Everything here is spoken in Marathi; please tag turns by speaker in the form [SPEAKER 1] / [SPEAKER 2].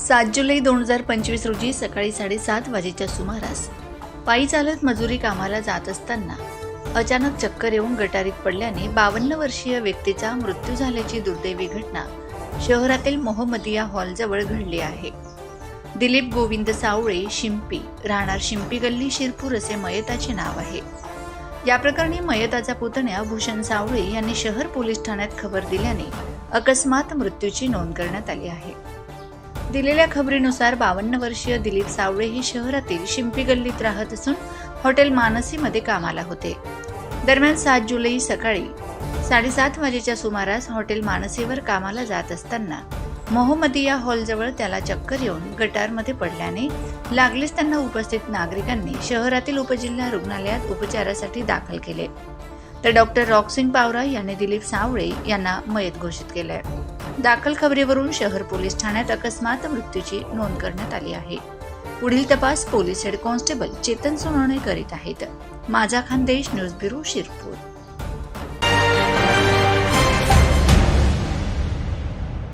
[SPEAKER 1] सात जुलै दोन हजार पंचवीस रोजी सकाळी साडेसात वाजेच्या सुमारास पायी चालत मजुरी कामाला जात असताना अचानक चक्कर येऊन गटारीत पडल्याने बावन्न वर्षीय व्यक्तीचा मृत्यू झाल्याची दुर्दैवी घटना शहरातील मोहम्मदिया हॉलजवळ घडली आहे. दिलीप गोविंद सावळे शिंपी राहणार शिंपी गल्ली शिरपूर असे मयताचे नाव आहे. या प्रकरणी मयताचा पुतण्या भूषण सावळे यांनी शहर पोलीस ठाण्यात खबर दिल्याने अकस्मात मृत्यूची नोंद करण्यात आली आहे. दिलेल्या खबरीनुसार बावन्न वर्षीय दिलीप सावळे हे शहरातील शिंपी गल्लीत राहत असून हॉटेल मानसीमध्ये कामाला होते. दरम्यान सात जुलै सकाळी साडेसात वाजेच्या सुमारास हॉटेल मानसीवर कामाला जात असताना मोहम्मदिया हॉलजवळ त्याला चक्कर येऊन गटारमध्ये पडल्याने लागलीच त्यांना उपस्थित नागरिकांनी शहरातील उपजिल्हा रुग्णालयात उपचारासाठी दाखल केले. तर डॉक्टर रॉकसिंग पावरा यांनी दिलीप सावळे यांना मयत घोषित केलंय. दाखल खबरीवरून शहर पोलीस ठाण्यात अकस्मात मृत्यूची नोंद करण्यात आली आहे. पुढील तपास police head constable Chetan Sonawane करीत आहेत. माझा खानदेश न्यूज ब्युरो शिरपूर.